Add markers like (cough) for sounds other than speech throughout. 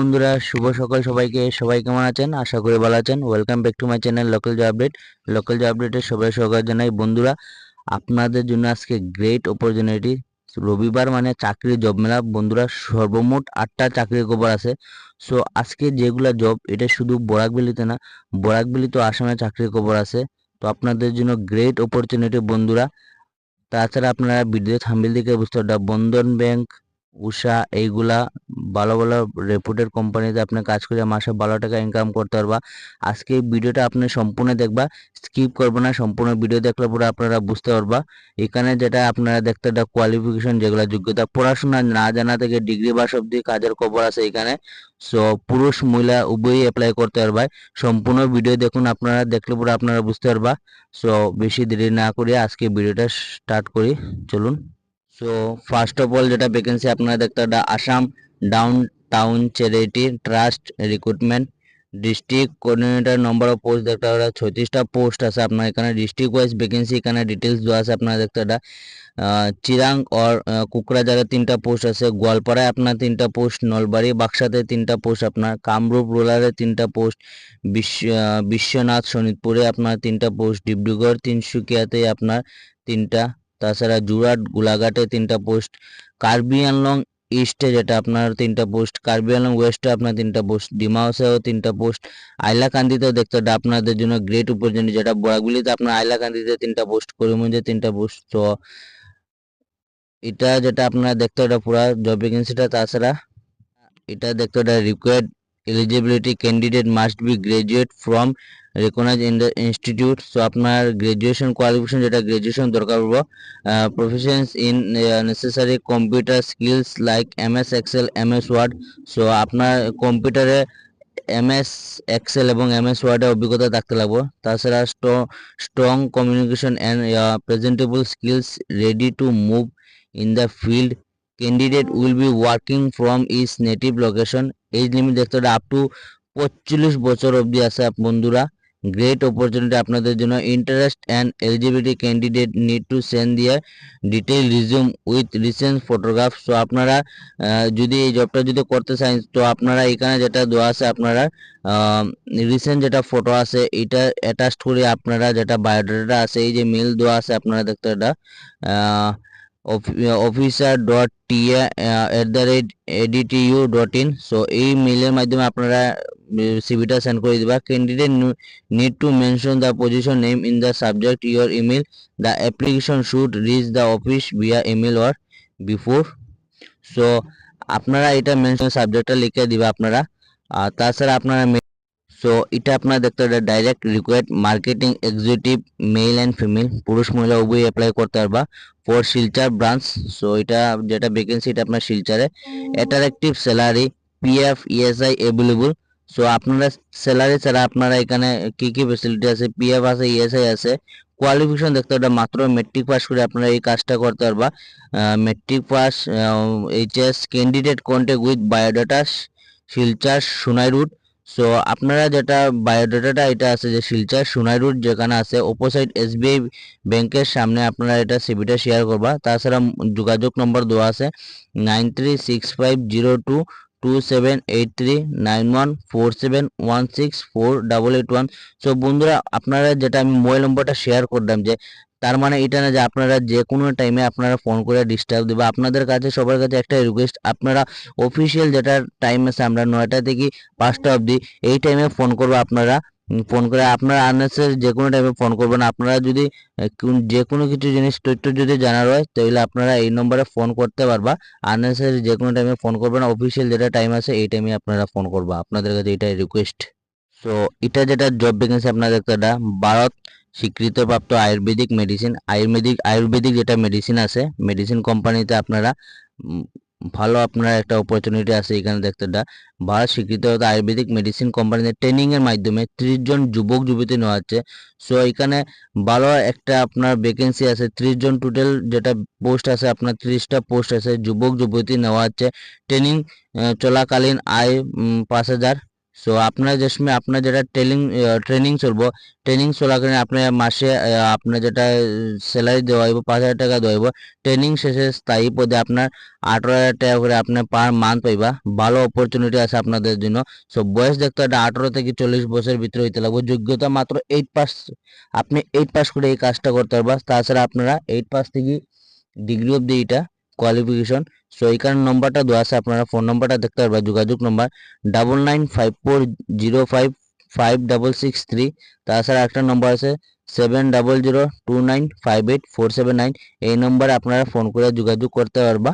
বন্ধুরা, শুভ সকাল সবাইকে। সবাই কেমন আছেন? আশা করি ভালো আছেন। Welcome back to my channel local job update local job আপডেটে সবাই সকাল জানাই। বন্ধুরা, আপনাদের জন্য আজকে গ্রেট অপরচুনিটি রবিবার মানে চাকরি জব মেলা। বন্ধুরা, সর্বমোট আটটা চাকরির খবর আছে। সো আজকে যেগুলা জব এটা শুধু বরাকবেলিতে না বরাকবেলি তো আসামে চাকরির খবর আছে। তো আপনাদের জন্য গ্রেট অপরচুনিটি বন্ধুরা। তাছাড়া আপনারা ভিডিও থাম্বিল দিকে বুঝতে বন্ধন ব্যাংক উষা এইগুলা ভালো ভালো রেপুটেড কোম্পানিতে আপনি কাজ করে মাসে ভালো টাকা ইনকাম করতে পারবা। আজকে এই ভিডিওটা আপনি সম্পূর্ণ দেখবা স্কিপ করবে না, সম্পূর্ণ ভিডিও দেখলে পরে আপনারা বুঝতে পারবা। এখানে যেটা আপনারা দেখতে একটা কোয়ালিফিকেশন যেগুলো, যোগ্যতা, পড়াশোনা না জানা থেকে ডিগ্রি বা অব্দি কাজের খবর আছে এখানে। সো পুরুষ, মহিলা উভয়ই অ্যাপ্লাই করতে পারবা। সম্পূর্ণ ভিডিও দেখুন, আপনারা দেখলে পরে আপনারা বুঝতে পারবা। সো বেশি দেরি না করে আজকে ভিডিওটা স্টার্ট করি। চলুন। সো ফার্স্ট অফ অল যেটা ভ্যাকেন্সি আপনারা দেখতে পারেন Assam down town charity trust recruitment district coordinator number of post দেখতে পারেন ছত্রিশটা পোস্ট আছে আপনার এখানে। ডিস্ট্রিক্ট ওয়াইজ ভ্যাকেন্সি এখানে ডিটেলস দেওয়া আছে আপনারা দেখতে পারেন চিরাং অর কুকরাঝারে তিনটা পোস্ট আছে, গোয়ালপাড়ায় আপনার তিনটা পোস্ট নলবাড়ি, বাক্সাতে তিনটা পোস্ট আপনার, কামরূপ রুরালে তিনটা পোস্ট বিশ্ব বিশ্বনাথ শোনিতপুরে আপনার তিনটা পোস্ট ডিব্রুগড়, তিনসুকিয়াতে আপনার তিনটা তাছাড়া জুরাট, গোলাঘাটে তিনটা পোস্ট, কার্বি আংলং ইস্টে যেটা আপনার তিনটা পোস্ট, কার্বি আংলং ওয়েস্টে আপনার তিনটা পোস্ট ডিমাউসেও তিনটা পোস্ট, আইলাকান্দিতেও দেখতে হবে আপনাদের জন্য গ্রেট অপরচুনিটি যেটা বরাগুলিতে আপনার আইলাকান্দিতে তিনটা পোস্ট, করিমগঞ্জে তিনটা পোস্ট, তো এটা যেটা আপনারা দেখতে হবে পুরা জব ভ্যাকেন্সিটা তাছাড়া এটা দেখতে হবে required eligibility candidate must be graduate from recognize in the institute so আপনার গ্রাজুয়েশন কোয়ালিফিকেশন যেটা গ্রাজুয়েশন দরকার পড়ব proficiency in necessary computer skills like M S Excel M S Word so আপনার কম্পিউটারে এম এস এক্সেল এবং M S ওয়ার্ডে অভিজ্ঞতা থাকতে লাগবে। তাছাড়া strong communication and presentable skills ready to move in the field candidate will be working from his native location age limit দেখতে হবে আপ টু পঁয়তাল্লিশ বছর অবধি আছে বন্ধুরা। গ্রেট অপরচুনিটি আপনাদের জন্য। Interest and eligibility candidate need to send their detail resume with recent photograph so আপনারা যদি এই জবটা যদি করতে চান, তো আপনারা এখানে যেটা দেওয়া আছে, আপনারা রিসেন্ট যেটা ফটো আছে, এটা অ্যাটাচ করে আপনারা যেটা বায়োডাটা আছে, এই যে মেল দেওয়া আছে, আপনারা দেখতে এটা অফিসার ডট টিয়া এট দ্য রেট এডিটি ইউ ডট ইন সো এই মেলের মাধ্যমে আপনারা সিভিটা সেন্ড করে দেবা। Candidate need to mention the position name in the subject your email the application should reach the office via email or before so আপনারা এটা মেনশন সাবজেক্টটা লিখে দিবা আপনারা। তাছাড়া আপনারা সো এটা আপনারা দেখতে পারেন direct required marketing executive male and female পুরুষ, মহিলা, উভয়ই অ্যাপ্লাই করতে পারবা ফর শিলচার ব্রাঞ্চ সো এটা যেটা ভ্যাকেন্সি এটা আপনার শিলচারে। Attractive salary PF ESI available so আপনারা স্যালারি ছাড়া আপনারা এখানে কি কি ফেসিলিটি আছে? পিএফ আছে ইএসআই আছে। কোয়ালিফিকেশন দেখতে হবে মাত্র মেট্রিক পাস করে আপনারা এই কাজটা করতে পারবা। Matric pass HS candidate contact with biodata Silchar Sonai route so আপনারা যেটা বায়োডাটাটা এটা আছে যে শিলচার, সোনাই রুট যেখানে আছে অপোসাইড এসবিআই ব্যাংকের সামনে আপনারা এটা সিবিটা শেয়ার করবা। তাছাড়া যোগাযোগ নম্বর দেওয়া আছে nine three six five zero two two seven eight three nine one four seven one six four double eight one. So বন্ধুরা, আপনারা যেটা আমি মোবাইল নম্বরটা শেয়ার করলাম যে তার মানে এটা না যে আপনারা যে কোনো টাইমে আপনারা ফোন করে ডিস্টার্ব দেবে। আপনাদের কাছে, সবার কাছে একটা রিকোয়েস্ট আপনারা অফিসিয়াল যেটা টাইম আছে আমরা নয়টা থেকে পাঁচটা অবধি এই টাইমে ফোন করব আপনারা। ফোন করে আপনারা আননেসেসারি যে কোনো টাইমে ফোন করবেন। আপনারা যদি যে কোনো কিছু জিনিস, তথ্য যদি জানার হয়, তাহলে আপনারা এই নম্বরে ফোন করতে পারবা। আননেসেসারি যে কোনো টাইমে ফোন করবেন। অফিসিয়াল যেটা টাইম আছে, এই টাইমে আপনারা ফোন করবা। আপনাদের কাছে এটাই রিকোয়েস্ট সো এটা যেটা জব ভ্যাকেন্সি আপনারা দেখতে এটা ভারত স্বীকৃতপ্রাপ্ত আয়ুর্বেদিক মেডিসিন আয়ুর্বেদিক আয়ুর্বেদিক যেটা মেডিসিন আছে মেডিসিন কোম্পানিতে আপনারা ভালো আপনার একটা অপরচুনিটি আছে এখানে দেখতে ভারত স্বীকৃত আয়ুর্বেদিক মেডিসিন কোম্পানিতে ট্রেনিং এর মাধ্যমে ত্রিশ জন যুবক, যুবতী নেওয়া হচ্ছে সো এখানে ভালো একটা আপনার ভ্যাকেন্সি আছে, ত্রিশ জন টোটাল যেটা পোস্ট আছে, আপনার ত্রিশটা পোস্ট আছে, যুবক, যুবতী নেওয়া হচ্ছে ট্রেনিং চলাকালীন আয় পাঁচ হাজার। সো আপনার যে সময় আপনার যেটা ট্রেনিং ট্রেনিং চলবো ট্রেনিং চলাকালীন আপনার মাসে আপনার যেটা স্যালারি দেওয়া হইব, পাঁচ হাজার টাকা দেওয়া হইব। ট্রেনিং শেষে স্থায়ী পদে আপনার আঠারো হাজার টাকা করে আপনার পার মান্থ পাইবা। ভালো অপরচুনিটি আছে আপনাদের জন্য। সো বয়স দেখতে হবে আঠারো থেকে চল্লিশ বছরের ভিতরে হইতে লাগবে। যোগ্যতা মাত্র এইট পাস আপনি এইট পাস করে এই কাজটা করতে পারবা। তাছাড়া আপনারা এইট পাস থেকে ডিগ্রি অবধি এটা কোয়ালিফিকেশন সো এইখানে নম্বরটা দেওয়া আছে, আপনারা ফোন নম্বরটা দেখতে পারবেন যোগাযোগ number double nine five four zero five five double six three তাছাড়া একটা নম্বর আছে seven double zero two nine five eight four seven nine এই নম্বরে আপনারা ফোন করে যোগাযোগ করতে পারবা।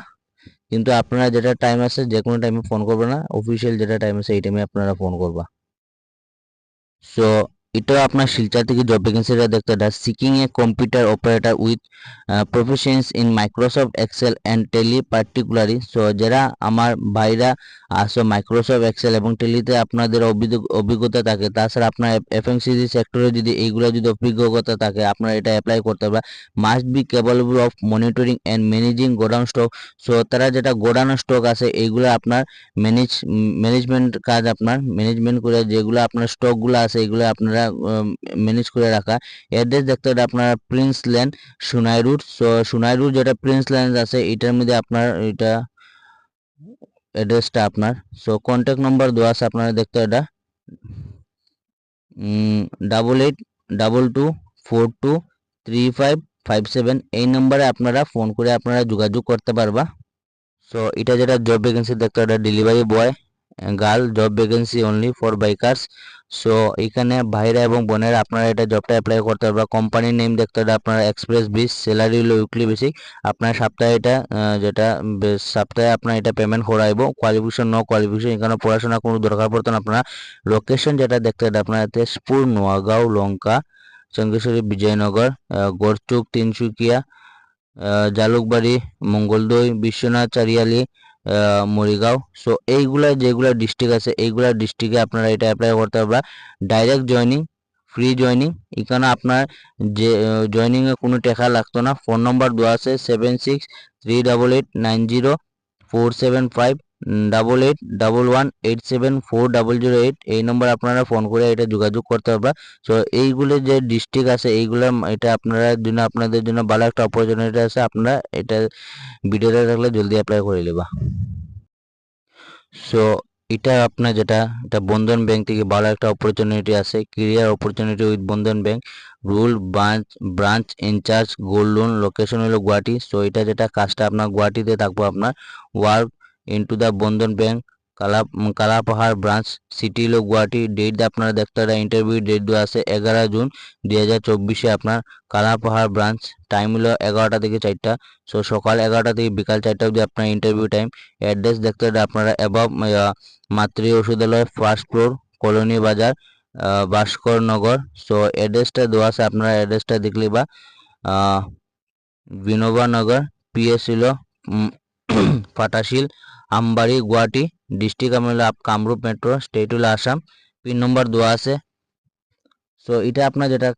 কিন্তু আপনারা যেটা টাইম আছে, যে কোনো টাইমে ফোন করবে না। অফিসিয়াল যেটা টাইম আছে, এই টাইমে আপনারা ফোন করবা। সো এটাও আপনার শিলচর থেকে জব ভ্যাকেন্সিটা দেখতে দা seeking a computer operator with proficiency in Microsoft Excel and tally particularly so যারা আমার ভাইরা আসো মাইক্রোসফট এক্সেল এবং টেলিতে আপনাদের অভিজ্ঞতা থাকে। তাছাড়া আপনার এফএমসিজি সেক্টরে যদি এইগুলো যদি অভিজ্ঞতা থাকে, আপনারা এটা অ্যাপ্লাই করতে পারবেন। Must be capable of monitoring and managing godown stock so তারা যেটা গোডাউন স্টক আছে, এইগুলো আপনার ম্যানেজ ম্যানেজমেন্ট কাজ আপনার ম্যানেজমেন্ট করে, যেগুলো আপনার স্টকগুলো আছে এগুলো আপনারা ম্যানেজ করে রাখা। অ্যাড্রেস দেখতে হবে আপনার প্রিন্স ল্যান্ড সুনাই সো সুনাই যেটা প্রিন্স ল্যান্ড আছে, এটার মধ্যে আপনার এটা অ্যাড্রেসটা আপনার। সো কন্ট্যাক্ট নম্বর দেওয়া আছে, আপনারা দেখতে এটা। Double eight double two four two three five five seven এই নম্বরে আপনারা ফোন করে আপনারা যোগাযোগ করতে পারবা। সো এটা যেটা জব ভ্যাকেন্সি দেখতে এটা delivery boy girl job vacancy only for bikers so এখানে ভাইরা এবং বোনেরা, আপনারা এটা জবটা অ্যাপ্লাই করতে পারবা কোম্পানির নেম দেখতে হবে আপনারা এক্সপ্রেস বিস স্যালারি হলো উইকলি বেসিক আপনার সপ্তাহে এটা যেটা বে- সপ্তাহে আপনার এটা পেমেন্ট করাইব। কোয়ালিফিকেশন নো কোয়ালিফিকেশন এখানে পড়াশোনা কোনো দরকার পড়তো না। আপনারা লোকেশন যেটা দেখতে হবে আপনার তেজপুর, নোয়াগাঁও, লঙ্কা চন্দ্রশ্বরী বিজয়নগর গড়চুক, তিনসুকিয়া জালুকবাড়ি মঙ্গলদৈ বিশ্বনাথ, চারিয়ালি মরিগাঁও। সো এইগুলা যেগুলা ডিস্ট্রিক্ট আছে, এইগুলা ডিস্ট্রিক্টে আপনারা এটা অ্যাপ্লাই করতে পারবেন ডাইরেক্ট জয়নিং ফ্রি জয়নিং এখানে আপনার যে জয়নিংয়ে কোনো টাকা লাগতো না। ফোন নম্বর দেওয়া আছে seven six three double eight nine zero four seven five double eight, double one, eight seven, four double zero eight, এই নম্বর আপনারা ফোন করে এটা যোগাযোগ করতে পারবা। সো এইগুলো যে ডিস্ট্রিক্ট আছে, এইগুলো এটা আপনারা জন্য আপনাদের জন্য ভালো একটা অপরচুনিটি আছে, আপনারা এটা ভিডিওটা থাকলে জলদি অ্যাপ্লাই করে নেবা। সো এটা আপনার যেটা, এটা বন্ধন ব্যাংক থেকে ভালো একটা অপরচুনিটি আছে career opportunity with Bandhan bank. Rural branch branch in-charge gold loan location হলো গুয়াহাটি। সো এটা যেটা কাজটা আপনার গুয়াহাটিতে থাকব আপনার। Work into the Bandhan bank কালা কালাপাহাড় ব্রাঞ্চ সিটি হলো গুয়াহাটি ডেট আপনারা দেখতে পারেন ইন্টারভিউ ডেট দেওয়া আছে এগারো জুন দুই হাজার চব্বিশে আপনার কালাপাহাড় ব্রাঞ্চ টাইম হলো এগারোটা থেকে চারটা। সো সকাল এগারোটা থেকে বিকাল চারটা অবধি আপনার ইন্টারভিউ টাইম অ্যাড্রেস দেখতে পারেন আপনারা অ্যাবভ মাতৃ ওষুধালয় ফার্স্ট ফ্লোর কলোনি বাজার আহ, ভাস্কর নগর। সো অ্যাড্রেসটা দেওয়া আছে আপনারা অ্যাড্রেসটা দেখলে বা আহ, বিনোবা নগর পিএস হলো (clears throat) ফাটাশিল আমবাড়ি গুয়াহাটি, ডিস্ট্রিক্ট আমি হলো কামরূপ মেট্রো, স্টেট হলো আসাম, পিন নম্বর দেওয়া আছে। সো এটা আপনার যেটা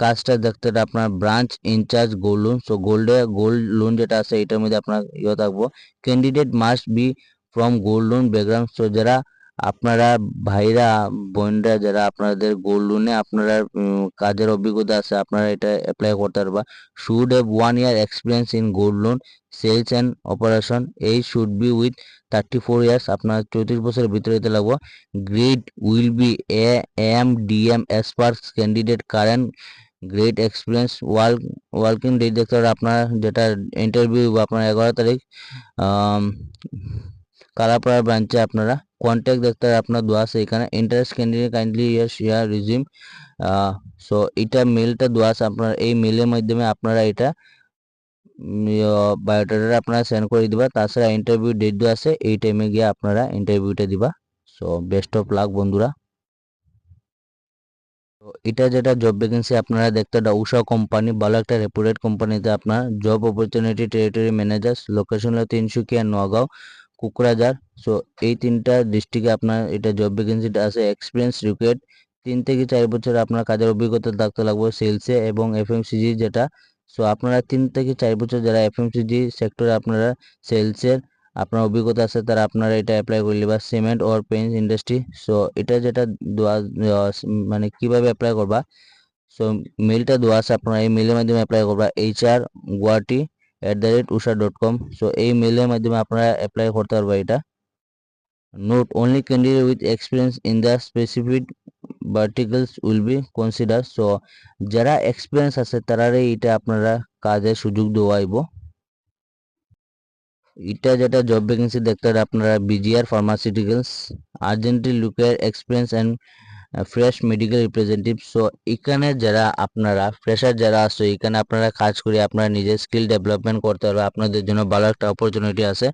কাজটা দেখতে আপনার branch, in-charge, gold loan. So গোল্ডে, gold loan যেটা আছে, এটার মধ্যে আপনার ইয়ে থাকব। Candidate must be from gold loan background so যারা আপনারা ভাইরা, বোনরা যারা আপনাদের গোল্ড লোনে আপনারা কাজের অভিজ্ঞতা আছে, আপনারা এটা অ্যাপ্লাই করতে পারবা। Should have one year experience in gold loan sales and operation age should be with thirty four years আপনার চৌত্রিশ বছরের ভিতরে হতে লাগবো। Grade will be A M D M S per candidate current great experience work working date দেখতে হবে। আপনার যেটা ইন্টারভিউ আপনার এগারো তারিখ কালাপাড়া ব্রাঞ্চে আপনারা কন্ট্যাক্ট দেখতে আপনার দেওয়া আছে। এখানে interest candidate kindly your share resume so এটা মেলটা দেওয়া আছে আপনার, এই মেলের মাধ্যমে আপনারা এটা বায়োডাটা আপনারা সেন্ড করে দিবা। তাছাড়া ইন্টারভিউ ডেট দেওয়া আছে, এই টাইমে গিয়ে আপনারা ইন্টারভিউটা দিবা। সো বেস্ট অফ লাক বন্ধুরা। তো এটা যেটা জব ভ্যাকেন্সি আপনারা দেখতে এটা উষা কোম্পানি ভালো একটা রেপুটেড কোম্পানিতে আপনার job opportunity territory manager location হলো তিনসুকিয়া, নগাঁও। কুকরাঝার সো এই তিনটা ডিস্ট্রিক্টে আপনার, এটা জব ভ্যাকেন্সিটা আছে এক্সপিরিয়েন্স রিকোয়ার্ড তিন থেকে চার বছর আপনার কাজের অভিজ্ঞতা থাকতে লাগবে সেলসে এবং এফএমসিজি যেটা। সো আপনারা তিন থেকে চার বছর যারা এফএমসিজি সেক্টরে আপনারা সেলসের আপনার অভিজ্ঞতা আছে, তারা আপনারা এটা অ্যাপ্লাই করলে বা cement or paint industry so এটা যেটা মানে কীভাবে অ্যাপ্লাই করবা? সো মেলটা দেওয়া আছে আপনারা, এই মেলের মাধ্যমে অ্যাপ্লাই করবা। H R Guwahati at the rate Usha dot com so এই মেলের মাধ্যমে আপনারা অ্যাপ্লাই করতে পারবা এটা। Note only candidate with experience in the specific verticals will be consider so যারা এক্সপিরিয়েন্স আছে তারারে এটা আপনারা কাজের সুযোগ দেওয়াইব এটা যেটা জব ভ্যাকেন্সি দেখতে আপনারা BGR pharmaceuticals urgently looking experience and fresh medical representative so এখানে যারা আপনারা ফ্রেশার যারা আছে, এখানে আপনারা কাজ করে আপনারা নিজের স্কিল ডেভেলপমেন্ট করতে পারবে আপনাদের জন্য ভালো একটা অপরচুনিটি আছে।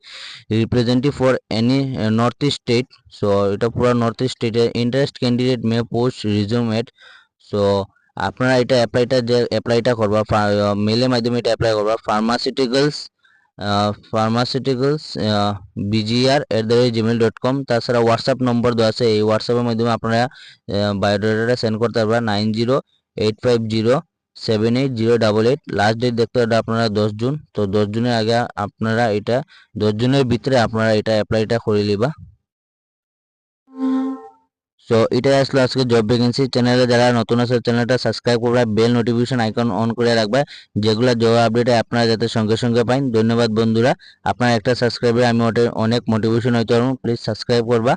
Representative for any north east state so এটা পুরো নর্থ ইস্ট স্টেটের interest candidate may post resume at so আপনারা এটা অ্যাপ্লাইটা যে অ্যাপ্লাইটা করবা মেলের মাধ্যমে এটা অ্যাপ্লাই করবা। Pharmaceuticals pharmaceuticals BGR at the rate Gmail dot com তাছাড়া হোয়াটসঅ্যাপ নম্বর দেওয়া আছে, এই হোয়াটসঅ্যাপের মাধ্যমে আপনারা বায়োডাটাটা সেন্ড করতে পারবেন nine zero eight five zero seven eight zero double eight last date দেখতে পারেন আপনারা দশ জুন, তো দশ জুনের আগে আপনারা এটা, দশ জুনের ভিতরে আপনারা এটা অ্যাপ্লাইটা করে নিবা। সো এটাই আসলে আজকে জব ভ্যাকেন্সি চ্যানেলে যারা নতুন আছে চ্যানেলটা সাবস্ক্রাইব করবে বেল নোটিফিকেশন আইকন অন করে রাখবে। যেগুলো জব আপডেট আপনারা যাতে সঙ্গে সঙ্গে পাইন। ধন্যবাদ বন্ধুরা। আপনার একটা সাবস্ক্রাইবে আমি ওটা অনেক মোটিভেশন হইতে পারব। প্লিজ সাবস্ক্রাইব করবা।